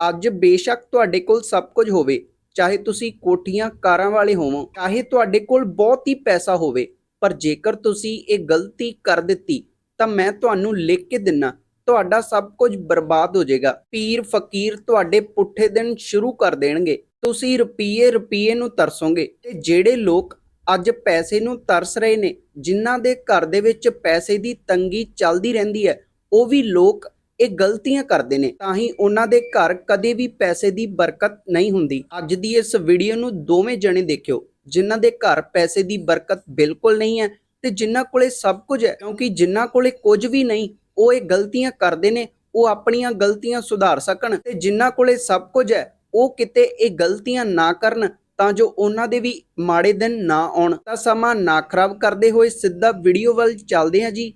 ਅੱਜ ਬੇਸ਼ੱਕ ਤੁਹਾਡੇ ਕੋਲ ਸਭ ਕੁਝ ਹੋਵੇ, ਚਾਹੇ ਤੁਸੀਂ ਕੋਠੀਆਂ ਕਾਰਾਂ ਵਾਲੇ ਹੋਵੋ, ਚਾਹੇ ਤੁਹਾਡੇ ਕੋਲ ਬਹੁਤ ਹੀ ਪੈਸਾ ਹੋਵੇ, ਪਰ ਜੇਕਰ ਤੁਸੀਂ ਇਹ ਗਲਤੀ ਕਰ ਦਿੱਤੀ, ਤਾਂ ਮੈਂ ਤੁਹਾਨੂੰ ਲਿਖ ਕੇ ਦਿੰਨਾ, ਤੁਹਾਡਾ ਸਭ ਕੁਝ ਬਰਬਾਦ ਹੋ ਜਾਏਗਾ। ਪੀਰ ਫਕੀਰ ਤੁਹਾਡੇ ਪੁੱਠੇ ਦਿਨ ਸ਼ੁਰੂ ਕਰ ਦੇਣਗੇ। ਤੁਸੀਂ ਰੁਪਈਏ ਰੁਪਈਏ ਨੂੰ ਤਰਸੋਗੇ। ਤੇ ਜਿਹੜੇ ਲੋਕ ਅੱਜ ਪੈਸੇ ਨੂੰ ਤਰਸ ਰਹੇ ਨੇ, ਜਿਨ੍ਹਾਂ ਦੇ ਘਰ ਦੇ ਵਿੱਚ ਪੈਸੇ ਦੀ ਤੰਗੀ ਚੱਲਦੀ ਰਹਿੰਦੀ ਹੈ, ਉਹ ਵੀ ਲੋਕ ਇਹ ਗਲਤੀਆਂ ਕਰਦੇ ਨੇ, ਤਾਂ ਹੀ ਉਹਨਾਂ ਦੇ ਘਰ ਕਦੇ ਵੀ ਪੈਸੇ ਦੀ ਬਰਕਤ ਨਹੀਂ ਹੁੰਦੀ। ਅੱਜ ਦੀ ਇਸ ਵੀਡੀਓ ਨੂੰ ਦੋਵੇਂ ਜਣੇ ਦੇਖਿਓ, ਜਿਨ੍ਹਾਂ ਦੇ ਘਰ ਪੈਸੇ ਦੀ ਬਰਕਤ ਬਿਲਕੁਲ ਨਹੀਂ ਹੈ ਤੇ ਜਿਨ੍ਹਾਂ ਕੋਲੇ ਸਭ ਕੁਝ ਹੈ, ਕਿਉਂਕਿ ਜਿਨ੍ਹਾਂ ਕੋਲੇ ਕੁਝ ਵੀ ਨਹੀਂ, ਉਹ ਇਹ ਗਲਤੀਆਂ ਕਰਦੇ ਨੇ, ਉਹ ਆਪਣੀਆਂ ਗਲਤੀਆਂ ਸੁਧਾਰ ਸਕਣ ਤੇ ਜਿਨ੍ਹਾਂ ਕੋਲੇ ਸਭ ਕੁਝ ਹੈ, ਉਹ ਕਿਤੇ ਇਹ ਗਲਤੀਆਂ ਨਾ ਕਰਨ, ਤਾਂ ਜੋ ਉਹਨਾਂ ਦੇ ਵੀ ਮਾੜੇ ਦਿਨ ਨਾ ਆਉਣ। ਤਾਂ ਸਮਾਂ ਨਾ ਖਰਾਬ ਕਰਦੇ ਹੋਏ ਸਿੱਧਾ ਵੀਡੀਓ ਵੱਲ ਚੱਲਦੇ ਹਾਂ ਜੀ।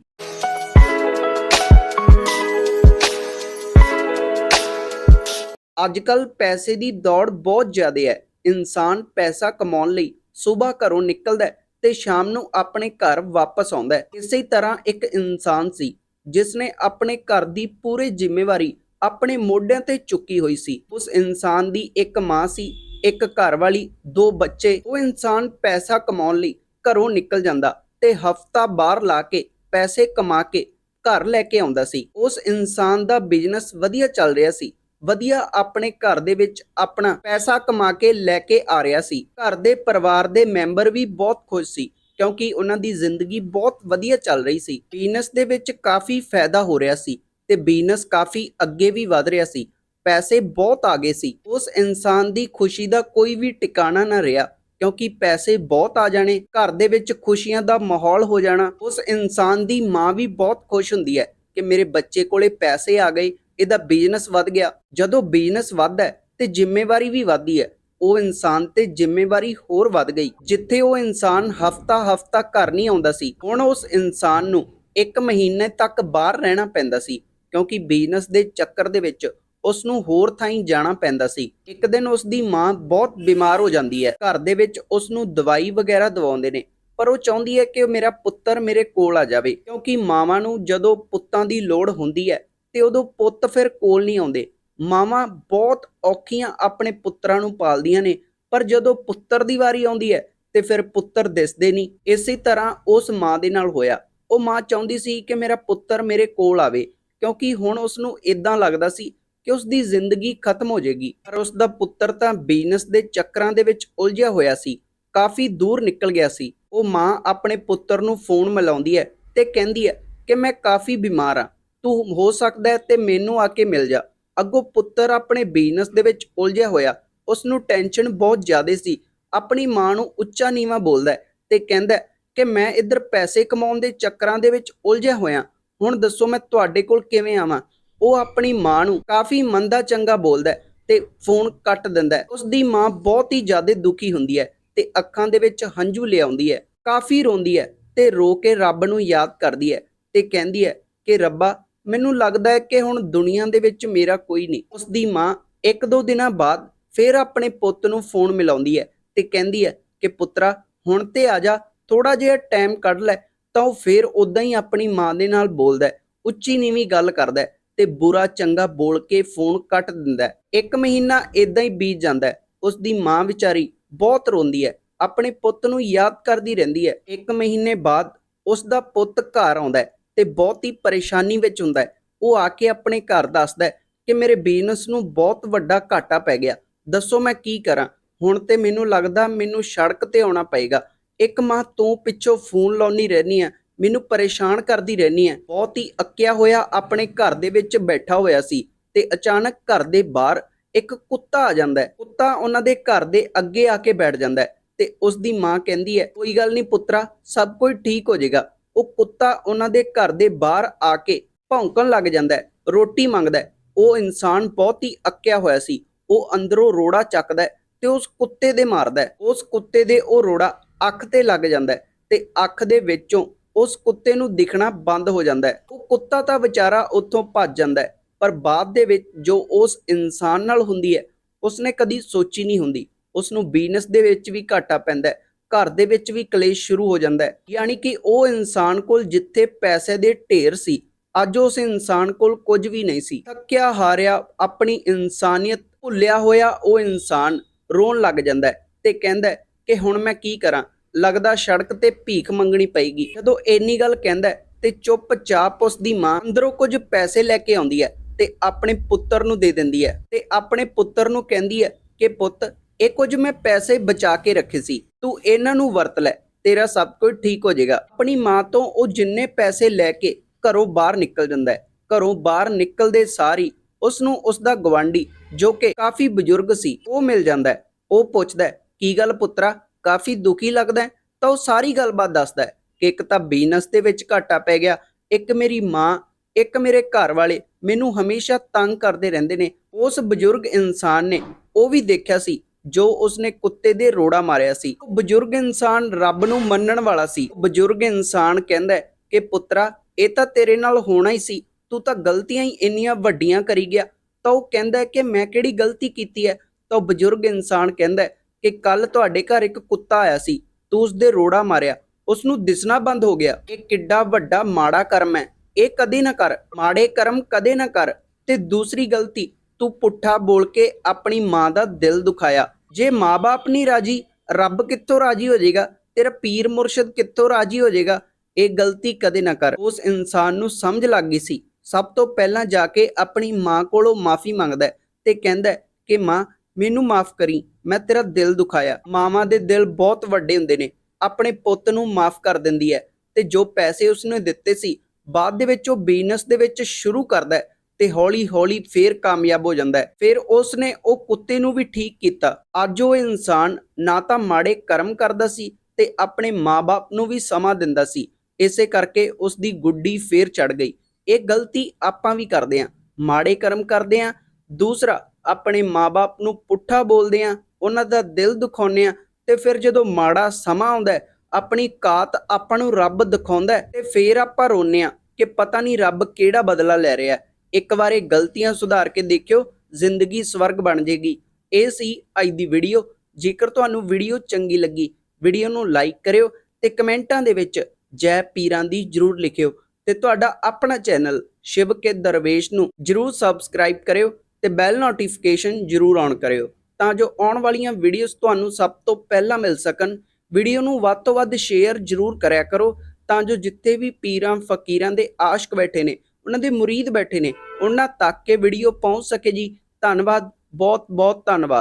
ਅੱਜ ਕੱਲ ਪੈਸੇ ਦੀ ਦੌੜ ਬਹੁਤ ਜ਼ਿਆਦਾ ਹੈ। ਇਨਸਾਨ ਪੈਸਾ ਕਮਾਉਣ ਲਈ ਸਵੇਰ ਘਰੋਂ ਨਿਕਲਦਾ ਹੈ ਤੇ ਸ਼ਾਮ ਨੂੰ ਆਪਣੇ ਘਰ ਵਾਪਸ ਆਉਂਦਾ ਹੈ। ਇਸੇ ਤਰ੍ਹਾਂ ਇੱਕ ਇਨਸਾਨ ਸੀ ਜਿਸ ਨੇ ਆਪਣੇ ਘਰ ਦੀ ਪੂਰੀ ਜ਼ਿੰਮੇਵਾਰੀ ਆਪਣੇ ਮੋਢਿਆਂ ਤੇ ਚੁੱਕੀ ਹੋਈ ਸੀ। ਉਸ ਇਨਸਾਨ ਦੀ ਇੱਕ ਮਾਂ ਸੀ, ਇੱਕ ਘਰ ਵਾਲੀ ਦੋ ਬੱਚੇ। ਉਹ ਇਨਸਾਨ ਪੈਸਾ ਕਮਾਉਣ ਲਈ ਘਰੋਂ ਨਿਕਲ ਜਾਂਦਾ ਤੇ ਹਫਤਾ ਬਾਹਰ ਲਾ ਕੇ ਪੈਸੇ ਕਮਾ ਕੇ ਘਰ ਲੈ ਕੇ ਆਉਂਦਾ ਸੀ। ਉਸ ਇਨਸਾਨ ਦਾ ਬਿਜ਼ਨਸ ਵਧੀਆ ਚੱਲ ਰਿਹਾ ਸੀ। ਵਧੀਆ ਆਪਣੇ ਘਰ ਦੇ ਵਿੱਚ ਆਪਣਾ ਪੈਸਾ ਕਮਾ ਕੇ ਲੈ ਕੇ ਆ ਰਿਹਾ ਸੀ। ਘਰ ਦੇ ਪਰਿਵਾਰ ਦੇ ਮੈਂਬਰ ਵੀ ਬਹੁਤ ਖੁਸ਼ ਸੀ, ਕਿਉਂਕਿ ਉਹਨਾਂ ਦੀ ਜ਼ਿੰਦਗੀ ਬਹੁਤ ਵਧੀਆ ਚੱਲ ਰਹੀ ਸੀ। ਬਿਜ਼ਨਸ ਦੇ ਵਿੱਚ ਕਾਫੀ ਫਾਇਦਾ ਹੋ ਰਿਹਾ ਸੀ ਤੇ ਬਿਜ਼ਨਸ ਕਾਫੀ ਅੱਗੇ ਵੀ ਵਧ ਰਿਹਾ ਸੀ। ਪੈਸੇ ਬਹੁਤ ਆ ਗਏ ਸੀ। ਉਸ ਇਨਸਾਨ ਦੀ ਖੁਸ਼ੀ ਦਾ ਕੋਈ ਵੀ ਟਿਕਾਣਾ ਨਾ ਰਿਹਾ, ਕਿਉਂਕਿ ਪੈਸੇ ਬਹੁਤ ਆ ਜਾਣੇ, ਘਰ ਦੇ ਵਿੱਚ ਖੁਸ਼ੀਆਂ ਦਾ ਮਾਹੌਲ ਹੋ ਜਾਣਾ। ਉਸ ਇਨਸਾਨ ਦੀ ਮਾਂ ਵੀ ਬਹੁਤ ਖੁਸ਼ ਹੁੰਦੀ ਹੈ ਕਿ ਮੇਰੇ ਬੱਚੇ ਕੋਲੇ ਪੈਸੇ ਆ ਗਏ ਇਹਦਾ ਬਿਜ਼ਨਸ ਵੱਧ ਗਿਆ। ਜਦੋਂ ਬਿਜ਼ਨਸ ਵੱਧਦਾ ਤੇ ਜ਼ਿੰਮੇਵਾਰੀ ਵੀ ਵੱਧਦੀ ਹੈ, ਉਹ ਇਨਸਾਨ ਤੇ ਜ਼ਿੰਮੇਵਾਰੀ ਹੋਰ ਵੱਧ ਗਈ। ਜਿੱਥੇ ਉਹ ਇਨਸਾਨ ਹਫਤਾ ਹਫਤਾ ਘਰ ਨਹੀਂ ਆਉਂਦਾ ਸੀ, ਹੁਣ ਉਸ ਇਨਸਾਨ ਨੂੰ 1 ਮਹੀਨੇ ਤੱਕ ਬਾਹਰ ਰਹਿਣਾ ਪੈਂਦਾ ਸੀ, ਕਿਉਂਕਿ ਬਿਜ਼ਨਸ ਦੇ ਚੱਕਰ ਦੇ ਵਿੱਚ ਉਸ ਨੂੰ ਹੋਰ ਥਾਈਂ ਜਾਣਾ ਪੈਂਦਾ ਸੀ। ਇੱਕ ਦਿਨ ਉਸ ਦੀ ਮਾਂ ਬਹੁਤ ਬਿਮਾਰ ਹੋ ਜਾਂਦੀ ਹੈ। ਘਰ ਦੇ ਵਿੱਚ ਉਸ ਨੂੰ ਦਵਾਈ ਵਗੈਰਾ ਦਵਾਉਂਦੇ ਨੇ, ਪਰ ਉਹ ਚਾਹੁੰਦੀ ਹੈ ਕਿ ਮੇਰਾ ਪੁੱਤਰ ਮੇਰੇ ਕੋਲ ਆ ਜਾਵੇ, ਕਿਉਂਕਿ ਮਾਵਾਂ ਨੂੰ ਜਦੋਂ ਪੁੱਤਾਂ ਦੀ ਲੋੜ ਹੁੰਦੀ ਹੈ ਤੇ ਉਦੋਂ ਪੁੱਤ ਫਿਰ ਕੋਲ ਨਹੀਂ ਆਉਂਦੇ। ਮਾਵਾਂ ਬਹੁਤ ਔਖੀਆਂ ਆਪਣੇ ਪੁੱਤਰਾਂ ਨੂੰ ਪਾਲਦੀਆਂ ਨੇ, ਪਰ ਜਦੋਂ ਪੁੱਤਰ ਦੀ ਵਾਰੀ ਆਉਂਦੀ ਹੈ ਤੇ ਫਿਰ ਪੁੱਤਰ ਦਿਸਦੇ ਨਹੀਂ, ਇਸੇ ਤਰ੍ਹਾਂ ਉਸ ਮਾਂ ਦੇ ਨਾਲ ਹੋਇਆ। ਉਹ ਮਾਂ ਚਾਹੁੰਦੀ ਸੀ ਕਿ ਮੇਰਾ ਪੁੱਤਰ ਮੇਰੇ ਕੋਲ ਆਵੇ, ਕਿਉਂਕਿ ਹੁਣ ਉਸ ਨੂੰ ਇਦਾਂ ਲੱਗਦਾ ਸੀ ਕਿ ਉਸ ਦੀ ਜ਼ਿੰਦਗੀ ਖਤਮ ਹੋ ਜਾਏਗੀ। ਪਰ ਉਸ ਦਾ ਪੁੱਤਰ ਤਾਂ ਬਿਜ਼ਨਸ ਦੇ ਚੱਕਰਾਂ ਦੇ ਵਿੱਚ ਉਲਝਿਆ ਹੋਇਆ ਸੀ, ਕਾਫੀ ਦੂਰ ਨਿਕਲ ਗਿਆ ਸੀ। ਉਹ ਮਾਂ ਆਪਣੇ ਪੁੱਤਰ ਨੂੰ ਫੋਨ ਮਿਲਾਉਂਦੀ ਹੈ ਤੇ ਕਹਿੰਦੀ ਹੈ ਕਿ ਮੈਂ ਕਾਫੀ ਬਿਮਾਰ ਆ ਤੂੰ ਹੋ ਸਕਦਾ ਤੇ ਮੈਨੂੰ ਆ ਕੇ ਮਿਲ ਜਾ। ਅੱਗੋਂ ਪੁੱਤਰ ਆਪਣੇ ਬਿਜ਼ਨਸ ਦੇ ਵਿੱਚ ਉਲਝਿਆ ਹੋਇਆ। ਉਸ ਨੂੰ ਟੈਨਸ਼ਨ ਬਹੁਤ ਜ਼ਿਆਦਾ ਸੀ। ਆਪਣੀ ਮਾਂ ਨੂੰ ਉੱਚਾ ਨੀਵਾ ਬੋਲਦਾ ਤੇ ਕਹਿੰਦਾ ਕਿ ਮੈਂ ਇੱਧਰ ਪੈਸੇ ਕਮਾਉਣ ਦੇ ਚੱਕਰਾਂ ਦੇ ਵਿੱਚ ਉਲਝਿਆ ਹੋਇਆ। ਹੁਣ ਦੱਸੋ ਮੈਂ ਤੁਹਾਡੇ ਕੋਲ ਕਿਵੇਂ ਆਵਾਂ? ਉਹ ਆਪਣੀ ਮਾਂ ਨੂੰ ਕਾਫੀ ਮੰਦਾ ਚੰਗਾ ਬੋਲਦਾ ਤੇ ਫੋਨ ਕੱਟ ਦਿੰਦਾ ਹੈ। ਉਸ ਦੀ ਮਾਂ ਬਹੁਤ ਹੀ ਜ਼ਿਆਦਾ ਦੁਖੀ ਹੁੰਦੀ ਹੈ ਤੇ ਅੱਖਾਂ ਦੇ ਵਿੱਚ ਹੰਝੂ ਲਿਆਉਂਦੀ ਹੈ। ਕਾਫੀ ਰੋਂਦੀ ਹੈ ਤੇ ਰੋ ਕੇ ਰੱਬ ਨੂੰ ਯਾਦ ਕਰਦੀ ਹੈ ਤੇ ਕਹਿੰਦੀ ਹੈ ਕਿ ਰੱਬਾ ਮੈਨੂੰ ਲੱਗਦਾ ਹੈ ਕਿ ਹੁਣ ਦੁਨੀਆ ਦੇ ਵਿੱਚ ਮੇਰਾ ਕੋਈ ਨਹੀਂ। ਉਸ ਦੀ ਮਾਂ ਇੱਕ ਦੋ ਦਿਨਾਂ ਬਾਅਦ ਫਿਰ ਆਪਣੇ ਪੁੱਤ ਨੂੰ ਫੋਨ ਮਿਲਾਉਂਦੀ ਹੈ ਤੇ ਕਹਿੰਦੀ ਹੈ ਕਿ ਪੁੱਤਰਾ, ਹੁਣ ਤੇ ਆ ਜਾ ਥੋੜਾ ਜਿਹਾ ਟਾਈਮ ਕੱਢ ਲੈ, ਤਾਂ ਉਹ ਫਿਰ ਉਦਾਂ ਹੀ ਆਪਣੀ ਮਾਂ ਦੇ ਨਾਲ ਬੋਲਦਾ ਹੈ, ਉੱਚੀ ਨੀਵੀਂ ਗੱਲ ਕਰਦਾ ਹੈ ਤੇ ਬੁਰਾ ਚੰਗਾ ਬੋਲ ਕੇ ਫੋਨ ਕੱਟ ਦਿੰਦਾ ਹੈ। ਇੱਕ ਮਹੀਨਾ ਇਦਾਂ ਹੀ ਬੀਤ ਜਾਂਦਾ ਹੈ ਉਸ ਦੀ ਮਾਂ ਵਿਚਾਰੀ ਬਹੁਤ ਰੋਂਦੀ ਹੈ, ਆਪਣੇ ਪੁੱਤ ਨੂੰ ਯਾਦ ਕਰਦੀ ਰਹਿੰਦੀ ਹੈ। ਇੱਕ ਮਹੀਨੇ ਬਾਅਦ ਉਸ ਦਾ ਪੁੱਤ ਘਰ ਆਉਂਦਾ ਹੈ ਤੇ ਬਹੁਤ ਹੀ ਪਰੇਸ਼ਾਨੀ ਵਿੱਚ ਹੁੰਦਾ ਹੈ। ਉਹ ਆ ਕੇ ਆਪਣੇ ਘਰ ਦੱਸਦਾ ਹੈ ਕਿ ਮੇਰੇ ਬਿਜ਼ਨਸ ਨੂੰ ਬਹੁਤ ਵੱਡਾ ਘਾਟਾ ਪੈ ਗਿਆ। ਦੱਸੋ ਮੈਂ ਕੀ ਕਰਾਂ? ਹੁਣ ਤੇ ਮੈਨੂੰ ਲੱਗਦਾ ਮੈਨੂੰ ਸੜਕ ਤੇ ਆਉਣਾ ਪਏਗਾ। ਇੱਕ ਮਾਂ ਤੂੰ ਪਿੱਛੋਂ ਫੋਨ ਲਾਉਣੀ ਰਹਿਨੀ ਆ ਮੈਨੂੰ ਪਰੇਸ਼ਾਨ ਕਰਦੀ ਰਹਿਨੀ ਹੈ। ਬਹੁਤ ਹੀ ਅੱਕਿਆ ਹੋਇਆ ਆਪਣੇ ਘਰ ਦੇ ਵਿੱਚ ਬੈਠਾ ਹੋਇਆ ਸੀ ਤੇ ਅਚਾਨਕ ਘਰ ਦੇ ਬਾਹਰ ਇੱਕ ਕੁੱਤਾ ਆ ਜਾਂਦਾ ਹੈ। ਕੁੱਤਾ ਉਹਨਾਂ ਦੇ ਘਰ ਦੇ ਅੱਗੇ ਆ ਕੇ ਬੈਠ ਜਾਂਦਾ ਹੈ ਤੇ ਉਸ ਦੀ ਮਾਂ ਕਹਿੰਦੀ ਹੈ, ਕੋਈ ਗੱਲ ਨਹੀਂ ਪੁੱਤਰਾ, ਸਭ ਕੁਝ ਠੀਕ ਹੋ ਜਾਏਗਾ। ਉਹ ਕੁੱਤਾ ਉਹਨਾਂ ਦੇ ਘਰ ਦੇ ਬਾਹਰ ਆ ਕੇ ਭੌਂਕਣ ਲੱਗ ਜਾਂਦਾ ਹੈ, ਰੋਟੀ ਮੰਗਦਾ ਹੈ। ਉਹ ਇਨਸਾਨ ਬਹੁਤ ਹੀ ਅੱਕਿਆ ਹੋਇਆ ਸੀ। ਉਹ ਅੰਦਰੋਂ ਰੋੜਾ ਚੱਕਦਾ ਹੈ ਤੇ ਉਸ ਕੁੱਤੇ ਦੇ ਮਾਰਦਾ ਹੈ। ਉਸ ਕੁੱਤੇ ਦੇ ਉਹ ਰੋੜਾ ਅੱਖ ਤੇ ਲੱਗ ਜਾਂਦਾ ਹੈ ਤੇ ਅੱਖ ਦੇ ਵਿੱਚੋਂ ਉਸ ਕੁੱਤੇ ਨੂੰ ਦਿਖਣਾ ਬੰਦ ਹੋ ਜਾਂਦਾ ਹੈ। ਉਹ ਕੁੱਤਾ ਤਾਂ ਵਿਚਾਰਾ ਉੱਥੋਂ ਭੱਜ ਜਾਂਦਾ ਹੈ, ਪਰ ਬਾਅਦ ਦੇ ਵਿੱਚ ਜੋ ਉਸ ਇਨਸਾਨ ਨਾਲ ਹੁੰਦੀ ਹੈ, ਉਸਨੇ ਕਦੀ ਸੋਚੀ ਨਹੀਂ ਹੁੰਦੀ। ਉਸ ਨੂੰ ਬਿਜ਼ਨਸ ਦੇ ਵਿੱਚ ਵੀ ਘਾਟਾ ਪੈਂਦਾ ਹੈ। ਘਰ ਦੇ ਵਿੱਚ ਵੀ ਕਲੇਸ਼ ਸ਼ੁਰੂ ਹੋ ਜਾਂਦਾ ਹੈ। ਯਾਨੀ ਕਿ ਉਹ ਇਨਸਾਨ ਕੋਲ ਜਿੱਥੇ ਪੈਸੇ ਦੇ ਢੇਰ ਸੀ, ਅੱਜ ਉਸ ਇਨਸਾਨ ਕੋਲ ਕੁਝ ਵੀ ਨਹੀਂ ਸੀ। ਥੱਕਿਆ ਹਾਰਿਆ ਆਪਣੀ ਇਨਸਾਨੀਅਤ ਭੁੱਲਿਆ ਹੋਇਆ ਉਹ ਇਨਸਾਨ ਰੋਣ ਲੱਗ ਜਾਂਦਾ ਹੈ ਤੇ ਕਹਿੰਦਾ ਕਿ ਹੁਣ ਮੈਂ ਕੀ ਕਰਾਂ? ਲੱਗਦਾ ਸੜਕ ਤੇ ਭੀਖ ਮੰਗਣੀ ਪਏਗੀ। ਜਦੋਂ ਇੰਨੀ ਗੱਲ ਕਹਿੰਦਾ ਹੈ ਤੇ ਚੁੱਪਚਾਪ ਉਸ ਦੀ ਮਾਂ ਅੰਦਰੋਂ ਕੁਝ ਪੈਸੇ ਲੈ ਕੇ ਆਉਂਦੀ ਹੈ ਤੇ ਆਪਣੇ ਪੁੱਤਰ ਨੂੰ ਦੇ ਦਿੰਦੀ ਹੈ ਤੇ ਆਪਣੇ ਪੁੱਤਰ ਨੂੰ ਕਹਿੰਦੀ ਹੈ ਕਿ ਪੁੱਤ ਇਹ ਕੁਝ ਮੈਂ ਪੈਸੇ ਬਚਾ ਕੇ ਰੱਖੇ ਸੀ। ਤੂੰ ਇਹਨਾਂ ਨੂੰ ਵਰਤ ਲੈ। ਤੇਰਾ ਸਭ ਕੁਝ ਠੀਕ ਹੋ ਜਾਏਗਾ। ਆਪਣੀ ਮਾਂ ਤੋਂ ਉਹ ਜਿੰਨੇ ਪੈਸੇ ਲੈ ਕੇ ਘਰੋਂ ਬਾਹਰ ਨਿਕਲ ਜਾਂਦਾ ਹੈ। ਘਰੋਂ ਬਾਹਰ ਨਿਕਲਦੇ ਸਾਰੀ ਉਸ ਨੂੰ ਉਸ ਦਾ ਗਵਾਂਢੀ ਜੋ ਕਿ ਕਾਫੀ ਬਜ਼ੁਰਗ ਸੀ, ਉਹ ਮਿਲ ਜਾਂਦਾ ਹੈ। ਉਹ ਪੁੱਛਦਾ ਹੈ, ਕੀ ਗੱਲ ਪੁੱਤਰਾ? ਕਾਫੀ ਦੁਖੀ ਲੱਗਦਾ ਤਾਂ ਉਹ ਸਾਰੀ ਗੱਲਬਾਤ ਦੱਸਦਾ ਹੈ ਕਿ ਇੱਕ ਤਾਂ ਬਿਜ਼ਨਸ ਦੇ ਵਿੱਚ ਘਾਟਾ ਪੈ ਗਿਆ। ਇੱਕ ਮੇਰੀ ਮਾਂ, ਇੱਕ ਮੇਰੇ ਘਰ ਵਾਲੇ ਮੈਨੂੰ ਹਮੇਸ਼ਾ ਤੰਗ ਕਰਦੇ ਰਹਿੰਦੇ ਨੇ। ਉਸ ਬਜ਼ੁਰਗ ਇਨਸਾਨ ਨੇ ਉਹ ਵੀ ਦੇਖਿਆ ਸੀ ਜੋ ਉਸਨੇ ਕੁੱਤੇ ਦੇ ਰੋੜਾ ਮਾਰਿਆ ਸੀ। ਬਜ਼ੁਰਗ ਇਨਸਾਨ ਰੱਬ ਨੂੰ ਮੰਨਣ ਵਾਲਾ ਸੀ। ਬਜ਼ੁਰਗ ਇਨਸਾਨ ਕਹਿੰਦਾ ਕਿ ਪੁੱਤਰਾ, ਇਹ ਤਾਂ ਤੇਰੇ ਨਾਲ ਹੋਣਾ ਹੀ ਸੀ। ਤੂੰ ਤਾਂ ਗਲਤੀਆਂ ਹੀ ਇੰਨੀਆਂ ਵੱਡੀਆਂ ਕਰੀ ਗਿਆ। ਤਾਂ ਉਹ ਕਹਿੰਦਾ ਕਿ ਮੈਂ ਕਿਹੜੀ ਗਲਤੀ ਕੀਤੀ ਹੈ? ਤਾਂ ਉਹ ਬਜ਼ੁਰਗ ਇਨਸਾਨ ਕਹਿੰਦਾ ਕਿ ਕੱਲ ਤੁਹਾਡੇ ਘਰ ਇੱਕ ਕੁੱਤਾ ਆਇਆ ਸੀ। ਤੂੰ ਉਸ ਦੇ ਰੋੜਾ ਮਾਰਿਆ। ਉਸ ਨੂੰ ਦਿਸਣਾ ਬੰਦ ਹੋ ਗਿਆ। ਇਹ ਕਿੱਡਾ ਵੱਡਾ ਮਾੜਾ ਕਰਮ ਹੈ। ਇਹ ਕਦੇ ਨਾ ਕਰ। ਮਾੜੇ ਕਰਮ ਕਦੇ ਨਾ ਕਰ। ਤੇ ਦੂਸਰੀ ਗਲਤੀ ਤੂੰ ਪੁੱਠਾ ਬੋਲ ਕੇ ਆਪਣੀ ਮਾਂ ਦਾ ਦਿਲ ਦੁਖਾਇਆ। ਜੇ ਮਾਂ-ਬਾਪ ਨਹੀਂ ਰਾਜੀ, ਰੱਬ ਕਿੱਥੋਂ ਰਾਜੀ ਹੋ ਜਾਏਗਾ? ਤੇਰਾ ਪੀਰ ਮੁਰਸ਼ਿਦ ਕਿੱਥੋਂ ਰਾਜੀ ਹੋ ਜਾਏਗਾ? ਇਹ ਗਲਤੀ ਕਦੇ ਨਾ ਕਰ। ਉਸ ਇਨਸਾਨ ਨੂੰ ਸਮਝ ਲੱਗ ਗਈ ਸੀ। ਸਭ ਤੋਂ ਪਹਿਲਾਂ ਜਾ ਕੇ ਆਪਣੀ ਮਾਂ ਕੋਲੋਂ ਮਾਫੀ ਮੰਗਦਾ ਤੇ ਕਹਿੰਦਾ ਕਿ, ਮਾਂ, ਮੈਨੂੰ ਮਾਫ ਕਰੀ। ਮੈਂ ਤੇਰਾ ਦਿਲ ਦੁਖਾਇਆ। ਮਾਵਾਂ ਦੇ ਦਿਲ ਬਹੁਤ ਵੱਡੇ ਹੁੰਦੇ ਨੇ। ਆਪਣੇ ਪੁੱਤ ਨੂੰ ਮਾਫ ਕਰ ਦਿੰਦੀ ਹੈ ਤੇ ਜੋ ਪੈਸੇ ਉਸਨੇ ਦਿੱਤੇ ਸੀ, ਬਾਅਦ ਦੇ ਵਿੱਚ ਉਹ ਬਿਜ਼ਨਸ ਦੇ ਵਿੱਚ ਸ਼ੁਰੂ ਕਰਦਾ ਹੈ। ਤੇ ਹੌਲੀ-ਹੌਲੀ ਫੇਰ ਕਾਮਯਾਬ ਹੋ ਜਾਂਦਾ ਹੈ। ਫਿਰ ਉਸਨੇ ਉਹ ਕੁੱਤੇ ਨੂੰ ਵੀ ਠੀਕ ਕੀਤਾ। ਅੱਜ ਉਹ ਇਨਸਾਨ ਨਾ ਤਾਂ ਮਾੜੇ ਕਰਮ ਕਰਦਾ ਸੀ ਤੇ ਆਪਣੇ ਮਾਪੇ ਨੂੰ ਵੀ ਸਮਾਂ ਦਿੰਦਾ ਸੀ। ਇਸੇ ਕਰਕੇ ਉਸ ਦੀ ਗੁੱਡੀ ਫੇਰ ਚੜ ਗਈ। ਇਹ ਗਲਤੀ ਆਪਾਂ ਵੀ ਕਰਦੇ ਆਂ ਮਾੜੇ ਕਰਮ ਕਰਦੇ ਆਂ ਦੂਸਰਾ, ਆਪਣੇ ਮਾਪੇ ਨੂੰ ਪੁੱਠਾ ਬੋਲਦੇ ਆਂ ਉਹਨਾਂ ਦਾ ਦਿਲ ਦੁਖਾਉਂਦੇ ਆਂ ਤੇ ਫਿਰ ਜਦੋਂ ਮਾੜਾ ਸਮਾਂ ਆਉਂਦਾ ਆਪਣੀ ਕਾਤ ਆਪਾਂ ਨੂੰ ਰੱਬ ਦਿਖਾਉਂਦਾ ਤੇ ਫੇਰ ਆਪਾਂ ਰੋਨੇ ਆਂ ਕਿ ਪਤਾ ਨਹੀਂ ਰੱਬ ਕਿਹੜਾ ਬਦਲਾ ਲੈ ਰਿਹਾ ਇੱਕ ਵਾਰ ਇਹ ਗਲਤੀਆਂ ਸੁਧਾਰ ਕੇ ਦੇਖਿਓ, ਜ਼ਿੰਦਗੀ ਸਵਰਗ ਬਣ ਜੇਗੀ। ਇਹ ਸੀ ਅੱਜ ਦੀ ਵੀਡੀਓ। ਜੇਕਰ ਤੁਹਾਨੂੰ ਵੀਡੀਓ ਚੰਗੀ ਲੱਗੀ, ਵੀਡੀਓ ਨੂੰ ਲਾਈਕ ਕਰਿਓ ਤੇ ਕਮੈਂਟਾਂ ਦੇ ਵਿੱਚ ਜੈ ਪੀਰਾਂ ਦੀ ਜਰੂਰ ਲਿਖਿਓ ਤੇ ਤੁਹਾਡਾ ਆਪਣਾ ਚੈਨਲ ਸ਼ਿਵ ਕੇ ਦਰਵੇਸ਼ ਨੂੰ ਜਰੂਰ ਸਬਸਕ੍ਰਾਈਬ ਕਰਿਓ ਤੇ ਬੈਲ ਨੋਟੀਫਿਕੇਸ਼ਨ ਜਰੂਰ ਔਨ ਕਰਿਓ ਤਾਂ ਜੋ ਆਉਣ ਵਾਲੀਆਂ ਵੀਡੀਓਜ਼ ਤੁਹਾਨੂੰ ਸਭ ਤੋਂ ਪਹਿਲਾਂ ਮਿਲ ਸਕਣ। ਵੀਡੀਓ ਨੂੰ ਵੱਧ ਤੋਂ ਵੱਧ ਸ਼ੇਅਰ ਜਰੂਰ ਕਰਿਆ ਕਰੋ ਤਾਂ ਜੋ ਜਿੱਥੇ ਵੀ ਪੀਰਾਂ, ਫਕੀਰਾਂ ਦੇ ਆਸ਼ਕ ਬੈਠੇ ਨੇ ਉਹਨਾਂ ਦੇ ਮੁਰੀਦ ਬੈਠੇ ਨੇ। ਉਹਨਾਂ ਤੱਕ ਕੇ ਵੀਡੀਓ ਪਹੁੰਚ ਸਕੇ ਜੀ। ਧੰਨਵਾਦ ਬਹੁਤ ਬਹੁਤ ਧੰਨਵਾਦ।